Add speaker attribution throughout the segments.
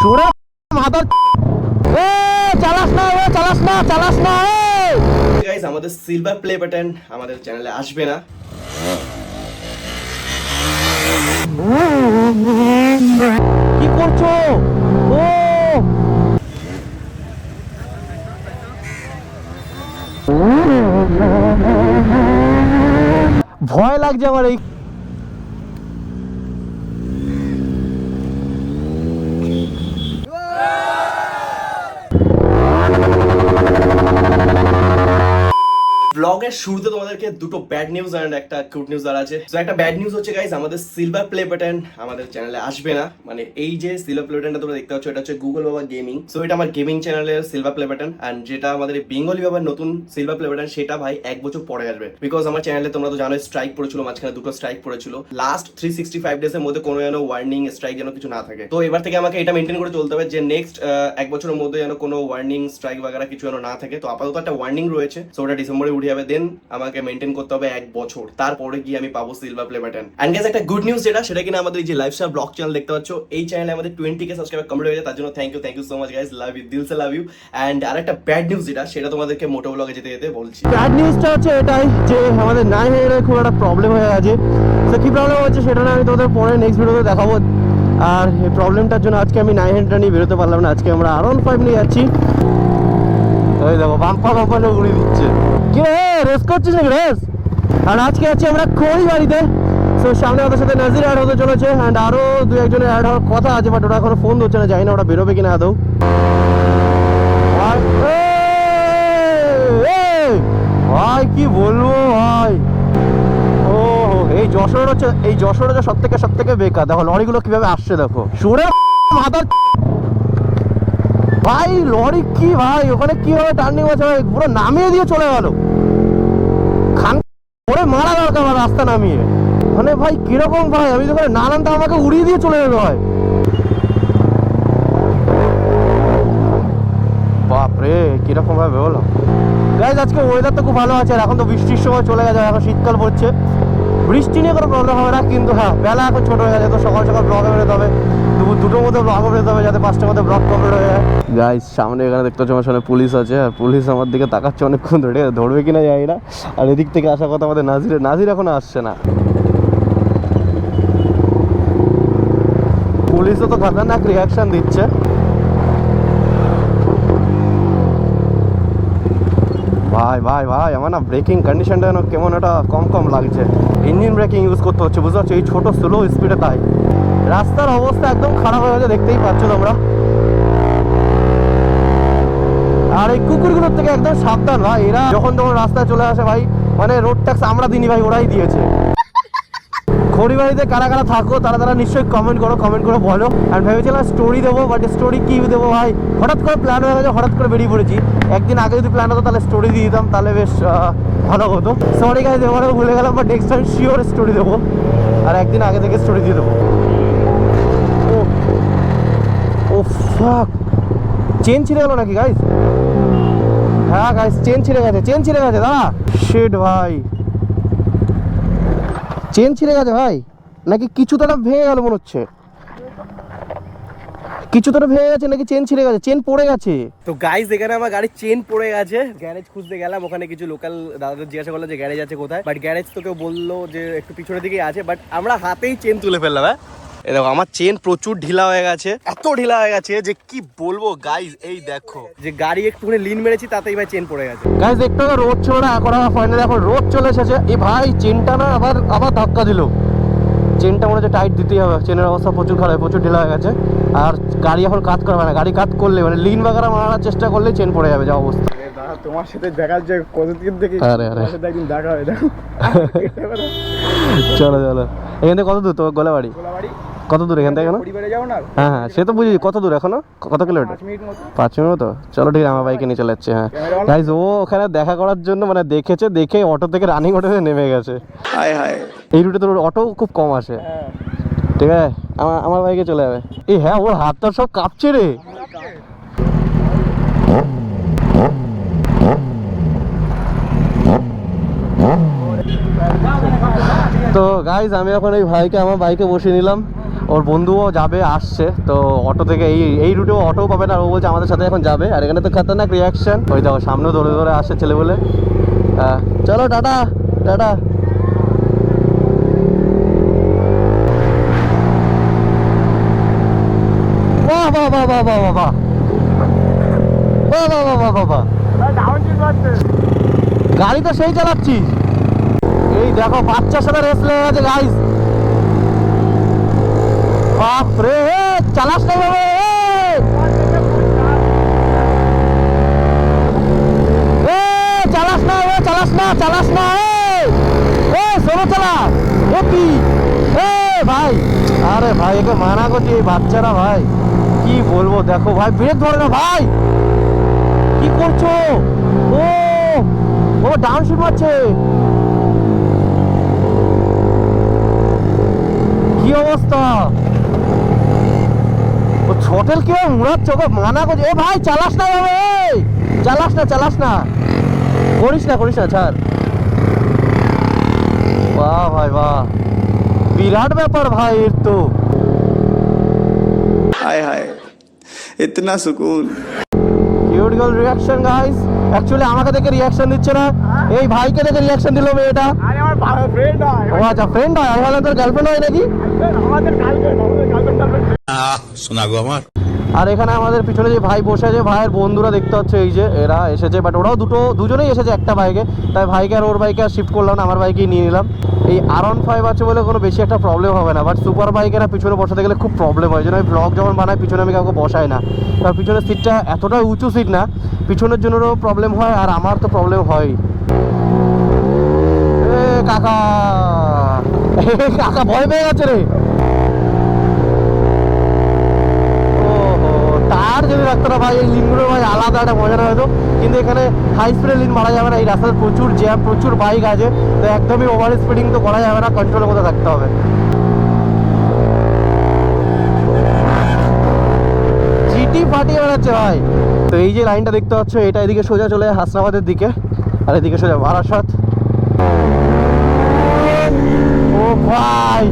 Speaker 1: সুরে মাদার এ চালাস না এ চালাস না চালাস না
Speaker 2: গাইস আমাদের সিলভার প্লে বাটন আমাদের চ্যানেলে আসবে না।
Speaker 1: কি করছ? ও। ভয় লাগছে আমার এই
Speaker 2: ব্লগের শুরুতে তোমাদেরকে দুটো ব্যাড নিউজ আর একটা গুড নিউজ আর আছে। তো একটা ব্যাড নিউজ হচ্ছে গাইস আমাদের সিলভার প্লে বাটন আমাদের চ্যানেলে আসবে না। মানে এই যে সিলভার প্লে বাটনটা তোমরা দেখতে পাচ্ছ, এটা হচ্ছে গুগল বাবা গেমিং সো এটা আমার গেমিং চ্যানেলের সিলভার প্লে বাটন অ্যান্ড যেটা আমাদের বেঙ্গলি বাবার নতুন সিলভার প্লে বাটন সেটা ভাই এক বছর পরে আসবে। বিকজ আমার চ্যানেলে তোমরা তো জানো স্ট্রাইক পড়েছিল, মাঝখানে দুটো স্ট্রাইক পড়েছিল। Last three sixty five days এর মধ্যে কোনো যেন ওয়ার্নিং স্ট্রাইক যেন কিছু না থাকে। তো এবার থেকে আমাকে এটা মেনটেন করে চলতে হবে যে নেক্সট এক বছরের মধ্যে যেন কোনো ওয়ার্নিং স্ট্রাইক বাগারা কিছু যেন না থাকে। তো আপাতত একটা ওয়ার্নিং রয়েছে। সো ওটা ডিসেম্বরে উঠে যাবে। দেন আমাকে মেনটেন করতে হবে এক বছর। তারপরে গিয়ে আমি পাবো silver play button and guess একটা গুড নিউজ যেটা, সেটা কিনা আমাদের যে লাইফস্টাইল ব্লগ চ্যানেল দেখতে পাচ্ছ, এই চ্যানেলে আমাদের টোয়েন্টি কে সাবস্ক্রাইবার কমপ্লিট হয়ে যায় তার জন্য thank you thank you so much guys love you দিল সে লাভ ইউ অ্যান্ড আর একটা ব্যাড নিউজ যেটা, সেটা তোমাদেরকে মোটো ব্লগে যেতে যেতে বলছি।
Speaker 1: ব্যাড নিউজটা হচ্ছে এটাই যে আমাদের নাইন হান্ড্রেডের খুব একটা প্রবলেম হয়ে গেছে। তো কী প্রবলেম হচ্ছে সেটা না আমি তোমাদের পরে নেক্সট ভিডিওতে দেখাবো। আর এই প্রবলেমটার জন্য আজকে আমি নাইন হান্ড্রেড নিয়ে বেরোতে পারলাম না, আজকে আমরা আর ফাইভ নিয়ে যাচ্ছি। ওই দেখো বাম্পা বাম্পা উড়িয়ে দিচ্ছে। কি রে রেস রেস আর আজকে আছি আমরা বাড়িতে তো সামনে ওদের সাথে চলেছে অ্যান্ড আরও দু একজনের কথা আছে বাট ওরা এখনও ফোন ধরছে না, জানি না বেরোবে ভাই বলব ও এই যশোর এই যশোর সব থেকে বেকার। দেখো, লরিগুলো কীভাবে আসছে, দেখো। সুরে মাদার ভাই, লরি কি ভাই? ওখানে কীভাবে টার্নিং আছে ভাই? পুরো নামিয়ে দিয়ে চলে গেল। খান করে মারা দরকার আমার রাস্তা নামিয়ে। মানে ভাই, কীরকম ভাই? আমি তো ওখানে না নামতাম আমাকে উড়িয়ে দিয়ে চলে গেল ভাই বাপরে, কীরকম ভাবে গাইজ আজকে ওয়েদার তো খুব ভালো আছে এখন তো বৃষ্টির সময় চলে গেছে, এখন শীতকাল পড়ছে। বৃষ্টি নিয়ে কোনো প্রবলেম হবে না, কিন্তু হ্যাঁ বেলা এখন ছোট হয়ে গেছে, তো সকাল সকাল ব্লগে বেরোতে হবে। দুটোর মধ্যে ব্লগ বেরোতে হবে যাতে পাঁচটার মধ্যে ব্লগ কমপ্লিট হয়ে যায়। গাইজ সামনে এখানে দেখতে পাচ্ছি আমার সামনে পুলিশ আছে পুলিশ আমার দিকে তাকাচ্ছে অনেকক্ষণ ধরে, ধরবে কিনা জানি না। আর এদিক থেকে আসার কথা আমাদের নাজির নাজির এখনও আসছে না। পুলিশও তো খতরনাক রিয়াকশন দিচ্ছে। ভাই ভাই ভাই, আমার না ব্রেকিং কন্ডিশনটা যেন কেমন একটা কম কম লাগছে। ইঞ্জিন ব্রেকিং ইউজ করতে হচ্ছে, বুঝতে পারছ? এই ছোট স্লো স্পিডে তাই। রাস্তার অবস্থা একদম খারাপ হয়ে গেছে, দেখতেই পাচ্ছ তোমরা। আর এই কুকুরগুলোর থেকে একদম সাবধান, ভাই। এরা যখন তখন রাস্তায় চলে আসে, ভাই। মানে রোড ট্যাক্স আমরা দিনি ভাই, ওরাই দিয়েছে। খড়িবাড়িতে কারা কারা থাকো, তারা তারা নিশ্চয়ই কমেন্ট করো কমেন্ট করে বলো। আর ভেবেছিলাম স্টোরি দেবো বাট স্টোরি কি দেবো, ভাই? হঠাৎ করে প্ল্যান হয়ে গেছে, হঠাৎ করে বেরিয়ে পড়েছি। একদিন আগে যদি প্ল্যান হতো, তাহলে স্টোরি দিয়ে দিতাম, তাহলে বেশ ভালো হতো। সরি গাইজ এবারেও ভুলে গেলাম but next time sure story দেবো। আর একদিন আগে থেকে স্টোরি দিয়ে দেবো ও ও ফাক চেন ছিঁড়ে গেল নাকি গাইজ হ্যাঁ গাইজ চেন ছিঁড়ে গেছে চেন ছিঁড়ে গেছে দাদা শেড ভাই। চেন ছিঁড়ে গেছে, ভাই। নাকি কিছু তো একটা ভেঙে গেল মনে হচ্ছে। কিছু তো ভেঙে গেছে, নাকি চেন ছিঁড়ে গেছে চেন পড়ে গেছে।
Speaker 2: তো গাইস এখানে আমার গাড়ির চেন পড়ে গেছে। গ্যারেজ খুঁজতে গেলাম, ওখানে কিছু লোকাল দাদাদের জিজ্ঞাসা করল যে গ্যারেজ আছে কোথায়। বাট গ্যারেজ তো কেউ বলল যে একটু পিছনের দিকেই আছে বাট আমরা হাতেই চেন তুলে ফেললাম হ্যাঁ? এই দেখো আমার চেন প্রচুর ঢিলা হয়ে গেছে এত ঢিলা হয়ে গেছে যে কি বলব গাইস এই দেখো। যে গাড়ি একটুখানি লিন মেরেছি তাতেই ভাই চেন পড়ে গেছে।
Speaker 1: গাইজ দেখতে হবে রোদ ছিল না এখন আমার ফাইনালি এখন রোদ চলে এসেছে। এই ভাই চেনটা না আবার আবার ধাক্কা দিল। চেনটা মনে হচ্ছে টাইট দিতেই হবে চেনের অবস্থা প্রচুর খারাপ প্রচুর ঢিলা হয়ে গেছে। আর গাড়ি এখন কাজ করবে না গাড়ি কাজ করলে মানে লিন বাগারা মারার চেষ্টা করলে চেন পড়ে যাবে যা অবস্থা।
Speaker 3: তোমার সাথে দেখা যে কতদিন থেকে
Speaker 1: আরে, আরে।
Speaker 3: একদিন দেখা হয় দেখো।
Speaker 1: চলো চলো। এখান থেকে কত দূর তো গোলাবাড়ি?
Speaker 3: গোলাবাড়ি?
Speaker 1: কত দূর এখান থেকে
Speaker 3: এখনও?
Speaker 1: হ্যাঁ হ্যাঁ সে তো বুঝি কত দূর এখনও? কত কিলোমিটার?
Speaker 3: পাঁচ মিনিট মতো?
Speaker 1: চলো ঠিক আছে আমার বাইকে নিয়ে চলে যাচ্ছে হ্যাঁ। গাইজ ও ওখানে দেখা করার জন্য মানে দেখেছে দেখে অটো থেকে রানিং অটোতে নেমে গেছে।
Speaker 3: হায় হায়।
Speaker 1: এই রুটে তো অটো খুব কম আসে।
Speaker 3: হ্যাঁ।
Speaker 1: ঠিক আছে আমার আমার বাইকে চলে যাবে। এই হ্যাঁ ওর হাত হাতটা সব কাঁপছে রে। তো গাইজ আমি এখন এই ভাইকে আমার বাইকে বসিয়ে নিলাম। ওর বন্ধুও যাবে, আসছে। তো অটো থেকে এই এই রুটেও অটো পাবে না ও বলছে আমাদের সাথে এখন যাবে। আর এখানে তো খতরনাক রিয়াকশন ওই দেখো, সামনে ধরে ধরে আসছে ছেলে বলে। হ্যাঁ চলো, টাটা টাটা। বাহ বাহ বাহ বাহ বাহ গাড়ি তো সেই চালাচ্ছিস। এই দেখো, বাচ্চার সাথে রেস লেগে গেছে গাইস বাপ রে চালাস না বাবা চালাস না, এ, চালাস না চালাস না, এ। সোলো চালা কি? এ, ভাই, আরে ভাই, একে মানা করছি এই বাচ্চারা, ভাই। কি বলব, দেখো ভাই ব্রেক ধরে না, ভাই। কি করছ? ও ও ডাউন শুট মারছে। কি অবস্থা? হোটেল কেউ মুড়াচ্ছ গো? মানা করছে। এ ভাই চালাস না বাবা এই! চালাস না চালাস না। করিস না করিস না ছাড়। বাহ ভাই বাহ। বিরাট ব্যাপার ভাই এর তো।
Speaker 3: হায় হায়। ইতনা সুকুন।
Speaker 1: Cute girl reaction guys actually আমাকে দেখে রিয়াকশন দিচ্ছে না। এই ভাইকে দেখে রিয়াকশন দিল মেয়েটা।
Speaker 3: আরে আমার ফ্রেন্ড হয়।
Speaker 1: ও আচ্ছা ফ্রেন্ড হয়? আমি ভাবলাম তোর গার্লফ্রেন্ড হয় নাকি?
Speaker 3: আমাদের
Speaker 4: শোনা আমার।
Speaker 1: আর এখানে আমাদের পিছনে যে ভাই বসে আছে, ভাইয়ের বন্ধুরা দেখতে হচ্ছে এই যে এরা এসেছে বাট ওরাও দুটো, দুজনেই এসেছে একটা বাইকে তাই ভাইকে আর ওর বাইকে আর শিফট করলাম না, আমার বাইকেই নিয়ে নিলাম। এই আর ওয়ান ফাইভ আছে বলে কোনো বেশি একটা প্রবলেম হবে না বাট সুপার বাইকে না পিছনে বসাতে গেলে খুব প্রবলেম হয়। যেন আমি ব্লগ যখন বানাই, পিছনে আমি কাউকে বসাই না। কারণ পিছনের সিটটা এতটা উঁচু সিট না, পিছনের জন্যও প্রবলেম হয়, আর আমার তো প্রবলেম হয় কাকা কাকা, ভয় পেয়ে গেছে রে। যদি রাখতো ভাই, এই লিনগুলো ভাই আলাদা একটা মজা হয়তো। কিন্তু এখানে হাই স্পিডে লিন মারা যাবে না, এই রাস্তায় প্রচুর জ্যাম প্রচুর বাইক আছে। তো একদমই ওভার স্পিডিং তো করা যাবে না কন্ট্রোলের মধ্যে থাকতে হবে। জিটি ফাটিয়ে বেড়াচ্ছে ভাই। তো এই যে লাইনটা দেখতে পাচ্ছ, এটা এদিকে সোজা চলে হাসনাবাদের দিকে। আর এদিকে সোজা বারাসাত। ও ভাই!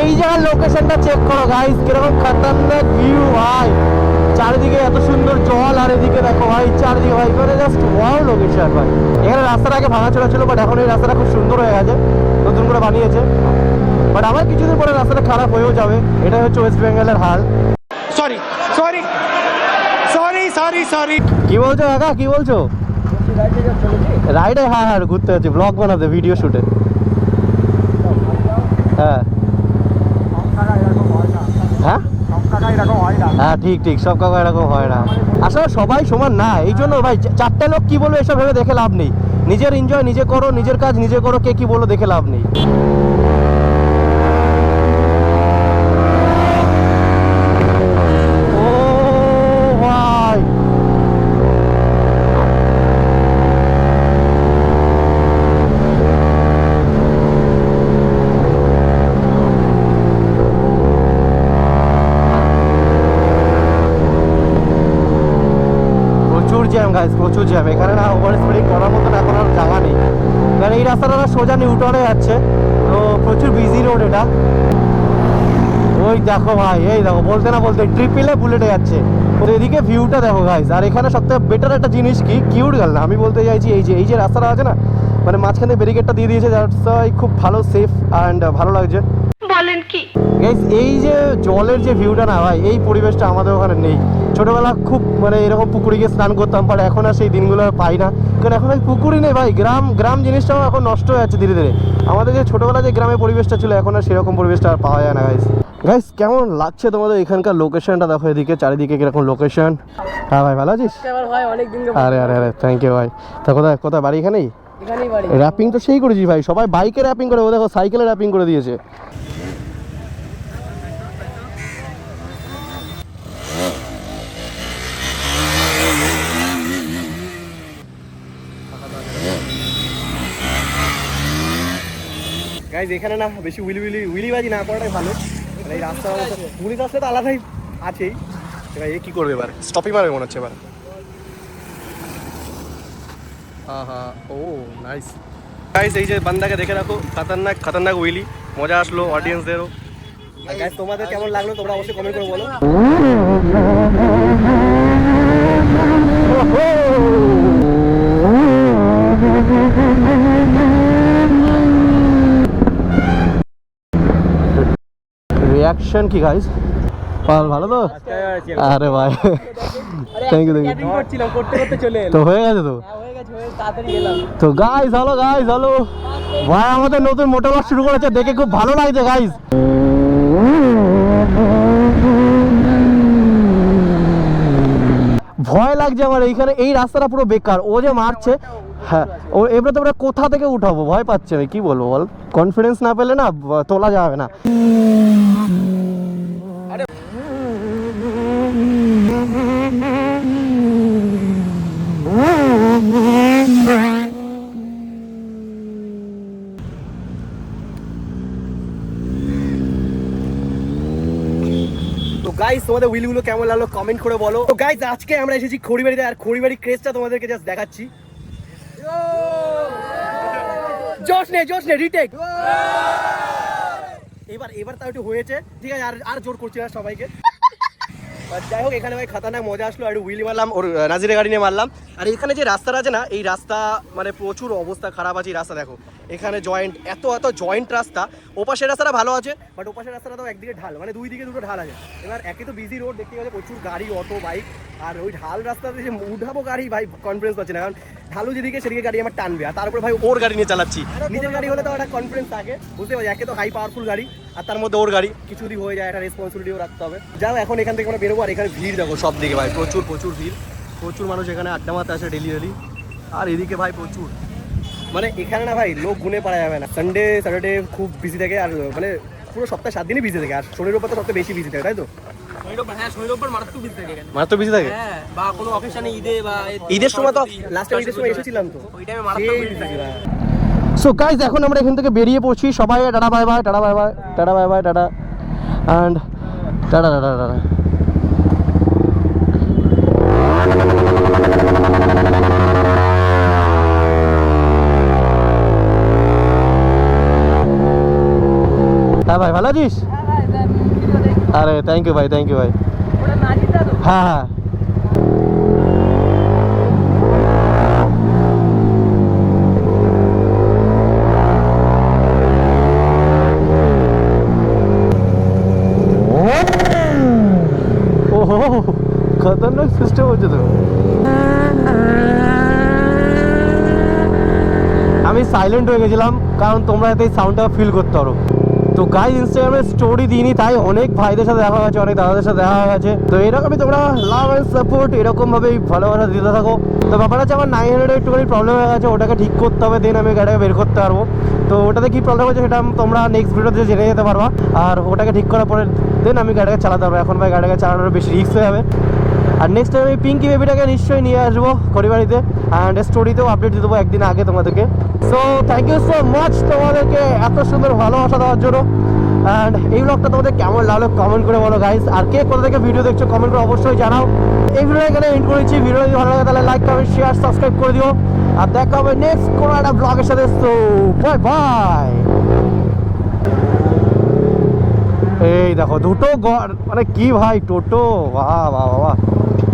Speaker 1: এই জায়গার লোকেশনটা চেক করো গাইস কীরকম খতরনাক ভিউ ভাই। চারিদিকে এত সুন্দর জল আর এদিকে দেখো ভাই চারিদিকে ভাই মানে জাস্ট ওয়াও লোকেশন ভাই। এখানে রাস্তাটা আগে ভাঙা চলা ছিল বাট এখন এই রাস্তাটা খুব সুন্দর হয়ে গেছে নতুন করে বানিয়েছে। বাট আবার কিছুদিন পরে রাস্তাটা খারাপ হয়েও যাবে এটাই হচ্ছে ওয়েস্ট বেঙ্গলের হাল।
Speaker 5: Sorry sorry sorry sorry sorry
Speaker 1: কি বলছো কাকা কি বলছো? রাইডে হ্যাঁ হ্যাঁ ঘুরতে যাচ্ছি ব্লগ বানাতে ভিডিও শুটে হ্যাঁ। হ্যাঁ?
Speaker 3: এরকম হয়,
Speaker 1: ঠিক ঠিক, সব কাকা এরকম হয় না আসলে সবাই সমান না, এই জন্য ভাই চারটে লোক কি বলবে এসব ভেবে দেখে লাভ নেই। নিজের এনজয় নিজে করো, নিজের কাজ নিজে করো, কে কি বলো দেখে লাভ নেই ও ভাই প্রচুর জ্যাম গাইস প্রচুর জ্যাম। এখানে না ওভার স্পিডিং করার মতন এখন আর জায়গা নেই। কারণ এই রাস্তাটা না সোজা নিউটনে যাচ্ছে। তো প্রচুর বিজি রোড এটা। ওই দেখো ভাই এই দেখো বলতে না বলতে ট্রিপিলে বুলেটে যাচ্ছে। তো এদিকে ভিউটা দেখো গাইস আর এখানে সবথেকে বেটার একটা জিনিস কি? কিউট গেল না আমি বলতে চাইছি এই যে এই যে রাস্তাটা আছে না মানে মাঝখানে ব্যারিকেডটা দিয়ে দিয়েছে যার খুব ভালো সেফ অ্যান্ড ভালো লাগছে।
Speaker 6: বলেন কি?
Speaker 1: এই যে জলের যে ভিউটা না ভাই এই পরিবেশটা আমাদের ওখানে নেই। ছোটবেলা খুব মানে এরকম পুকুরে গিয়ে স্নান করতাম বাট এখন আর সেই দিনগুলো আর পাই না। কারণ এখন ওই পুকুরই নেই ভাই গ্রাম গ্রাম জিনিসটাও এখন নষ্ট হয়ে যাচ্ছে ধীরে ধীরে। আমাদের যে ছোটবেলা যে গ্রামের পরিবেশটা ছিল এখন আর সেরকম পরিবেশটা আর পাওয়া যায় না গাইস গাইস কেমন লাগছে তোমাদের এখানকার লোকেশনটা দেখো এদিকে চারিদিকে কীরকম লোকেশন হ্যাঁ ভাই ভালো আছিস? আরে আরে আরে থ্যাংক ইউ ভাই। তা কোথায় কোথায় বাড়ি এখানেই?
Speaker 7: এখানেই
Speaker 1: র্যাপিং তো সেই করেছি ভাই সবাই বাইকে র্যাপিং করে ও দেখো সাইকেলে র্যাপিং করে দিয়েছে। গাইজ এখানে না বেশি উইলি উইলি উইলিবাজি না করাটাই ভালো মানে এই রাস্তা পুলিশ আসলে তো আলাদাই আছেই এবার এ কী করবে এবার স্টপই মারবে মনে হচ্ছে এবার হ্যাঁ হ্যাঁ ও নাইস গাইস এই যে বান্দাকে দেখে রাখো খতরনাক খতরনাক উইলি মজা আসলো অডিয়েন্সদেরও
Speaker 2: গাইস তোমাদের কেমন লাগল তোমরা অবশ্যই কমেন্ট করে বলো
Speaker 1: রিয়াকশন কি গাইস ভালো তো? আরে ভাই। থ্যাংক ইউ তো হয়ে গেছে তো?
Speaker 5: হয়ে
Speaker 1: তো গাইস হ্যালো গাইস হ্যালো ভাই আমাদের নতুন মোটর ব্লগ শুরু করেছে দেখে খুব ভালো লাগছে গাইস ভয় লাগছে আমার এইখানে এই রাস্তাটা পুরো বেকার। ও যে মারছে হ্যাঁ ও এবারে তো আমরা কোথা থেকে উঠাবো? ভয় পাচ্ছে আমি কি বলব বল? কনফিডেন্স না পেলে না তোলা যাবে না।
Speaker 2: গাইস তোমাদের উইলগুলো কেমন লাগল কমেন্ট করে বলো। তো গাইস আজকে আমরা এসেছি খড়িবাড়িতে, আর খড়িবাড়ি ক্রেজটা তোমাদেরকে জাস্ট দেখাচ্ছি। জোশ নে জোশ নে রিটেক এবার এবার তাও একটু হয়েছে। ঠিক আছে, আর আর জোর করছি না সবাইকে। যাই হোক এখানে ভাই খাতারনাক মজা আসলো আর উইল মারলাম ওর আহ, নাজিরের গাড়ি নিয়ে মারলাম। আর এখানে যে রাস্তাটা আছে না এই রাস্তা মানে প্রচুর অবস্থা খারাপ আছে এই রাস্তা দেখো। এখানে জয়েন্ট এত এত জয়েন্ট রাস্তা। ওপাশের রাস্তাটা ভালো আছে বাট ওপাশের রাস্তাটা তো একদিকে ঢাল মানে দুই দিকে দুটো ঢাল আছে। এবার একে তো বিজি রোড দেখতে গেলে প্রচুর গাড়ি অটো বাইক আর ওই ঢাল রাস্তাতে যে উঠাবো গাড়ি ভাই কনফিডেন্স পাচ্ছি না কারণ ঢালু যেদিকে সেদিকে গাড়ি আমার টানবে আর তারপরে ভাই ওর গাড়ি নিয়ে চালাচ্ছি। নিজের গাড়ি হলে তো একটা কনফিডেন্স থাকে বুঝতে পারছি একে তো হাই পাওয়ারফুল গাড়ি। আর তার মধ্যে ওর গাড়ি। কিছু যদি হয়ে যায় একটা রেসপন্সিবিলিটিও রাখতে হবে। যাও এখন এখান থেকে আমরা বেরোবো আর এখানে ভিড় দেখো সব দিকে ভাই প্রচুর প্রচুর ভিড়। প্রচুর মানুষ এখানে আড্ডা মারতে আসে ডেলি ডেলি আর এদিকে ভাই প্রচুর। মানে এখানে না ভাই লোক গুনে পারা যাবে না। সানডে স্যাটারডে খুব বিজি থাকে আর মানে পুরো সপ্তাহে সাত দিনই বিজি থাকে। আর শনির উপর তো সবথেকে বেশি বিজি থাকে তাই তো?
Speaker 5: হ্যাঁ হ্যাঁ
Speaker 2: ঈদের সময় তো লাস্টে ঈদের সময় এসেছিলাম তো।
Speaker 5: ওই টাইমে মারাত্মক থাকে।
Speaker 1: সো গাইজ এখন আমরা এখান থেকে বেরিয়ে পড়ছি। সবাই tata bye bye tata bye bye tata bye bye tata. And tata tata tata. হ্যাঁ ভাই ভালো আছিস? আরে থ্যাংক ইউ ভাই থ্যাংক ইউ ভাই। হ্যাঁ হ্যাঁ। সাইলেন্ট হয়ে গেছিলাম, কারণ তোমরা এতে সাউন্ডটা ফিল করতে পারো। তো গাই ইনস্টাগ্রামে স্টোরি দিইনি, তাই অনেক ভাইদের সাথে দেখা গেছে অনেক দাদাদের সাথে দেখা গেছে তো এরকমই তোমরা লাভ অ্যান্ড সাপোর্ট এরকম ভাবেই ভালোবাসা দিতে থাকো। তো ব্যাপার হচ্ছে আমার নাইন হান্ড্রেড একটুখানি প্রবলেম হয়ে গেছে, ওটাকে ঠিক করতে হবে দেন আমি গাড়িটা বের করতে পারব। তো ওটাতে কী প্রবলেম হয়েছে সেটা তোমরা নেক্সট ভিডিওতে জেনে যেতে পারবা, আর ওটাকে ঠিক করার পরে দেন আমি গাড়িটাকে চালাতে পারব। এখন ভাই গাড়িটাকে চালানোর বেশি রিস্ক হয়ে যাবে। আর নেক্সট টাইম আমি পিঙ্কি বেবিটাকে নিশ্চয়ই নিয়ে আসব পরিবারিতে। অ্যান্ড স্টোরিতেও আপডেট দিয়ে দেবো একদিন আগে তোমাদেরকে। So thank you so much তোমাদেরকে এত সুন্দর ভালোবাসা দেওয়ার জন্য। অ্যান্ড এই ব্লগটা তোমাদের কেমন লাগল কমেন্ট করে বলো গাইস আর কে কোথা থেকে ভিডিও দেখছ কমেন্ট করে অবশ্যই জানাও। এই ভিডিও এখানে এন্ড করেছি। ভিডিও যদি ভালো লাগে তাহলে লাইক কমেন্ট শেয়ার সাবস্ক্রাইব করে দিও। আর দেখা হবে নেক্সট কোনো একটা ব্লগের সাথে। সো বাই বাই এই দেখো দুটো মানে কি ভাই টোটো? বাহ বাহ বাহ।